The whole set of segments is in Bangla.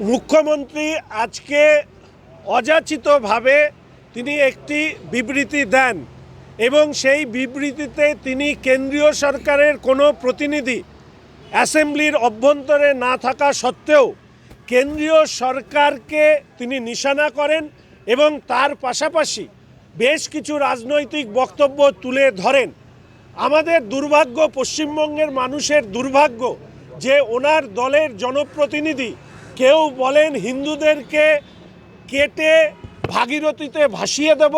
মুখ্যমন্ত্রী আজকে অযাচিতভাবে তিনি একটি বিবৃতি দেন এবং সেই বিবৃতিতে তিনি কেন্দ্রীয় সরকারের কোনো প্রতিনিধি অ্যাসেম্বলির অভ্যন্তরে না থাকা সত্ত্বেও কেন্দ্রীয় সরকারকে তিনি নিশানা করেন এবং তার পাশাপাশি বেশ কিছু রাজনৈতিক বক্তব্য তুলে ধরেন। আমাদের দুর্ভাগ্য, পশ্চিমবঙ্গের মানুষের দুর্ভাগ্য যে ওনার দলের জনপ্রতিনিধি কেউ বলেন হিন্দুদেরকে কেটে ভাগীরথীতে ভাসিয়ে দেব।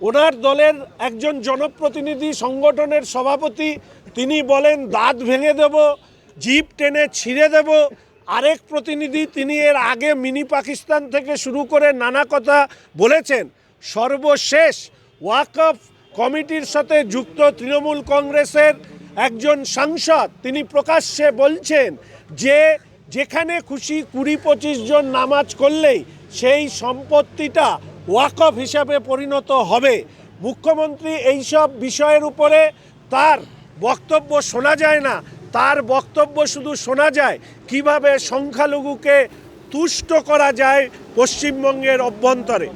ওনার দলের একজন জনপ্রতিনিধি সংগঠনের সভাপতি, তিনি বলেন, দাঁত ভেঙে দেব, জিপ টেনে ছিঁড়ে দেব। আরেক প্রতিনিধি, তিনি এর আগে মিনি পাকিস্তান থেকে শুরু করে নানা কথা বলেছেন। সর্বশেষ ওয়াকফ কমিটির সাথে যুক্ত তৃণমূল কংগ্রেসের একজন সাংসদ, তিনি প্রকাশ্যে বলছেন যে যেখানে খুশি কুড়ি পঁচিশ জন নামাজ করলেই সেই সম্পত্তিটা ওয়াকফ হিসাবে পরিণত হবে। মুখ্যমন্ত্রী এইসব বিষয়ের উপরে তার বক্তব্য শোনা যায় না। তার বক্তব্য শুধু শোনা যায়, কীভাবে সংখ্যালঘুকে তুষ্ট করা যায় পশ্চিমবঙ্গের অভ্যন্তরে।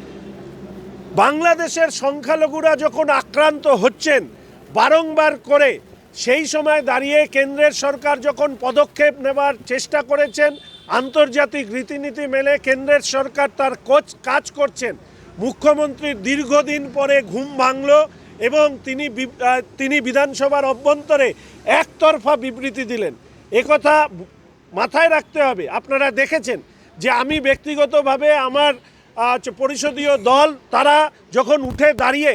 বাংলাদেশের সংখ্যালঘুরা যখন আক্রান্ত হচ্ছেন, বারংবার করে সেই সময় দাঁড়িয়ে কেন্দ্রের সরকার যখন পদক্ষেপ নেবার চেষ্টা করেছেন, আন্তর্জাতিক রীতিনীতি মেলে কেন্দ্রের সরকার তার কোচ কাজ করছেন। মুখ্যমন্ত্রীর দীর্ঘদিন পরে ঘুম ভাঙল এবং তিনি তিনি বিধানসভার অভ্যন্তরে একতরফা বিবৃতি দিলেন। একথা মাথায় রাখতে হবে। আপনারা দেখেছেন যে আমি ব্যক্তিগতভাবে আমার পরিষদীয় দল, তারা যখন উঠে দাঁড়িয়ে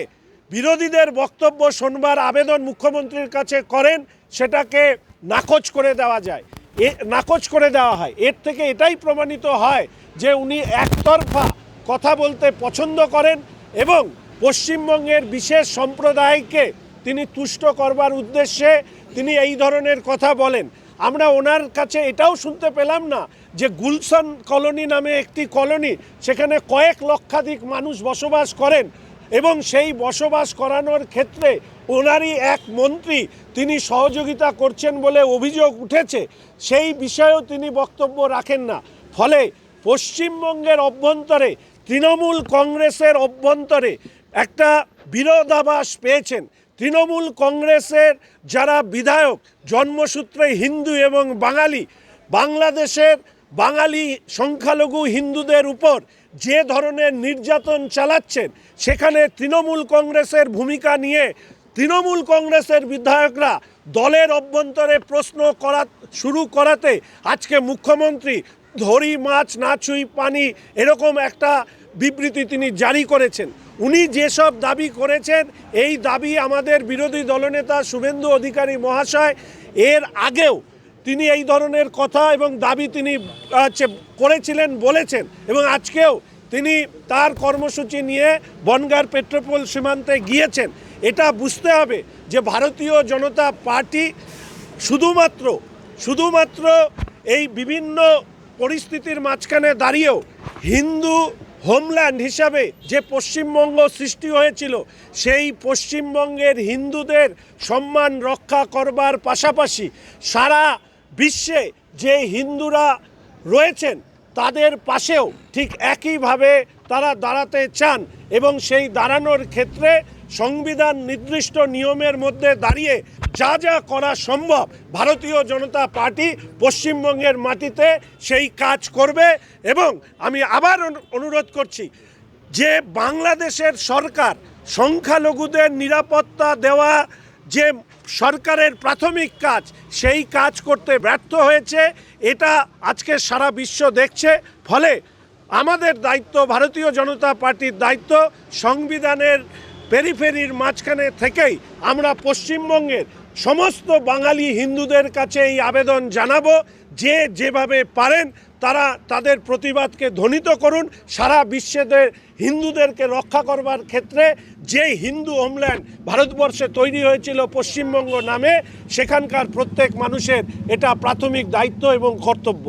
বিরোধীদের বক্তব্য শোনবার আবেদন মুখ্যমন্ত্রীর কাছে করেন, সেটাকে নাকচ করে দেওয়া যায়। এ, নাকচ করে দেওয়া হয়। এর থেকে এটাই প্রমাণিত হয় যে উনি একতরফা কথা বলতে পছন্দ করেন এবং পশ্চিমবঙ্গের বিশেষ সম্প্রদায়কে তিনি তুষ্ট করবার উদ্দেশ্যে তিনি এই ধরনের কথা বলেন। আমরা ওনার কাছে এটাও শুনতে পেলাম না যে গুলশান কলোনি নামে একটি কলোনি, সেখানে কয়েক লক্ষাধিক মানুষ বসবাস করেন। এবং সেই বসবাস করানোর ক্ষেত্রে ওনারই এক মন্ত্রী তিনি সহযোগিতা করছেন বলে অভিযোগ উঠেছে। সেই বিষয়েও তিনি বক্তব্য রাখেন না। ফলে পশ্চিমবঙ্গের অভ্যন্তরে, তৃণমূল কংগ্রেসের অভ্যন্তরে একটা বিরোধাভাস পেয়েছেন। তৃণমূল কংগ্রেসের যারা বিধায়ক, জন্মসূত্রে হিন্দু এবং বাঙালি, বাংলাদেশের বাঙালি সংখ্যালঘু হিন্দুদের উপর যে ধরনের নির্যাতন চালাচ্ছেন, সেখানে তৃণমূল কংগ্রেসের ভূমিকা নিয়ে তৃণমূল কংগ্রেসের বিধায়করা দলের অভ্যন্তরে প্রশ্ন করা, শুরু করাতে আজকে মুখ্যমন্ত্রী ধরি, মাছ না ছুঁই, পানি এরকম একটা বিবৃতি তিনি জারি করেছেন। উনি যেসব দাবি করেছেন, এই দাবি আমাদের বিরোধী দলনেতা শুভেন্দু অধিকারী মহাশয়, এর আগেও তিনি এই ধরনের কথা এবং দাবি তিনি হচ্ছে করেছিলেন, বলেছেন। এবং আজকেও তিনি তার কর্মসূচি নিয়ে বনগার পেট্রোপোল সীমান্তে গিয়েছেন। এটা বুঝতে হবে যে ভারতীয় জনতা পার্টি শুধুমাত্র শুধুমাত্র এই বিভিন্ন পরিস্থিতির মাঝখানে দাঁড়িয়েও হিন্দু হোমল্যান্ড হিসাবে যে পশ্চিমবঙ্গ সৃষ্টি হয়েছিল, সেই পশ্চিমবঙ্গের হিন্দুদের সম্মান রক্ষা করবার পাশাপাশি সারা বিশ্বে যে হিন্দুরা রয়েছেন, তাদের পাশেও ঠিক একইভাবে তারা দাঁড়াতে চান এবং সেই দাঁড়ানোর ক্ষেত্রে সংবিধান নির্দিষ্ট নিয়মের মধ্যে দাঁড়িয়ে যা যা করা সম্ভব ভারতীয় জনতা পার্টি পশ্চিমবঙ্গের মাটিতে সেই কাজ করবে এবং আমি আবার অনুরোধ করছি যে বাংলাদেশের সরকার সংখ্যালঘুদের নিরাপত্তা দেওয়া যে সরকারের প্রাথমিক কাজ, সেই কাজ করতে ব্যর্থ হয়েছে। এটা আজকে সারা বিশ্ব দেখছে। ফলে আমাদের দায়িত্ব, ভারতীয় জনতা পার্টির দায়িত্ব, সংবিধানের পেরিফেরির মাঝখানে থেকেই আমরা পশ্চিমবঙ্গের সমস্ত বাঙালি হিন্দুদের কাছে এই আবেদন জানাব। যে যেভাবে পারেন তারা তাদের প্রতিবাদকে ধ্বনিত করুন। সারা বিশ্বেদের হিন্দুদেরকে রক্ষা করবার ক্ষেত্রে যে হিন্দু হোমল্যান্ড ভারতবর্ষে তৈরি হয়েছিল পশ্চিমবঙ্গ নামে, সেখানকার প্রত্যেক মানুষের এটা প্রাথমিক দায়িত্ব এবং কর্তব্য।